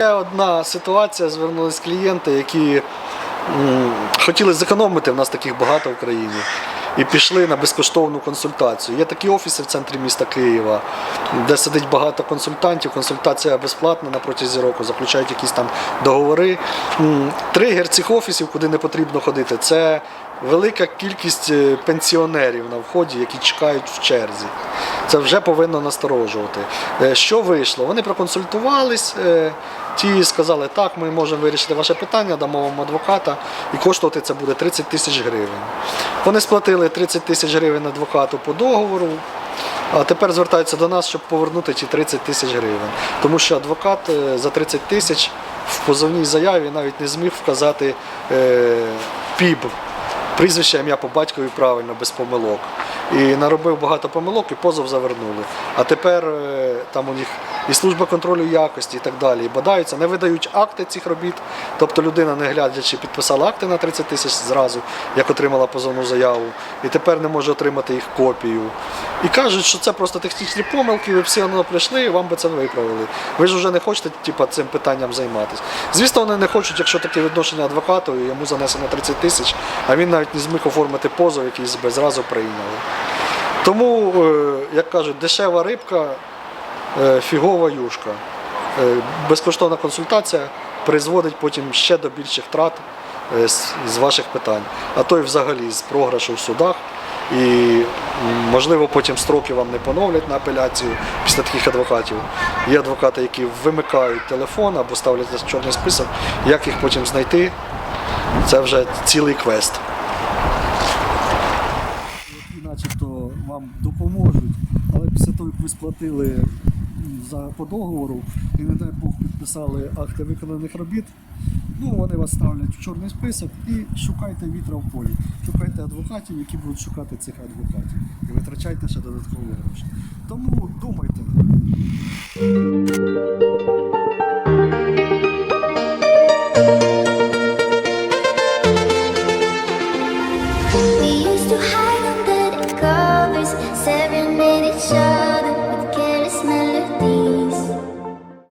Одна ситуація, звернулись клієнти, які хотіли зекономити, в нас таких багато в Україні, і пішли на безкоштовну консультацію. Є такі офіси в центрі міста Києва, де сидить багато консультантів, консультація безплатна на протязі року, заключають якісь там договори. Тригер цих офісів, куди не потрібно ходити, це велика кількість е, пенсіонерів на вході, які чекають в черзі. Це вже повинно насторожувати. Е, Що вийшло? Вони проконсультувались, е, ті сказали, так, ми можемо вирішити ваше питання, дамо вам адвоката, і коштувати це буде 30 тисяч гривень. Вони сплатили 30 тисяч гривень адвокату по договору. А тепер звертаються до нас, щоб повернути ті 30 тисяч гривень. Тому що адвокат за 30 тисяч в позовній заяві навіть не зміг вказати ПІБ, прізвище, ім'я по батькові правильно, без помилок. І наробив багато помилок і позов завернули. А тепер е, там у них і служба контролю якості і так далі. І бадаються, не видають акти цих робіт. Тобто людина, не глядячи, підписала акти на 30 тисяч зразу, як отримала позовну заяву, і тепер не може отримати їх копію. І кажуть, що це просто технічні помилки, ви всі одно прийшли, і вам би це виправили. Ви ж вже не хочете типу, цим питанням займатися. Звісно, вони не хочуть, якщо таке відношення адвокату, йому занесено 30 тисяч, а він навіть не зміг оформити позов, якийсь би зразу прийняли. Тому, е, як кажуть, дешева рибка, фігова юшка. Е, Безкоштовна консультація призводить потім ще до більших втрат е, з- ваших питань, а то й взагалі з програшу в судах. І можливо потім строки вам не поновлять на апеляцію після таких адвокатів. Є адвокати, які вимикають телефон або ставлять на чорний список. Як їх потім знайти, це вже цілий квест. Начебто вам допоможуть, але після того, як ви сплатили за по договору і не дай Бог підписали акти виконаних робіт, ну вони вас ставлять в чорний список і шукайте вітра в полі. Шукайте адвокатів, які будуть шукати цих адвокатів. І витрачайте ще додаткові гроші. Тому думайте.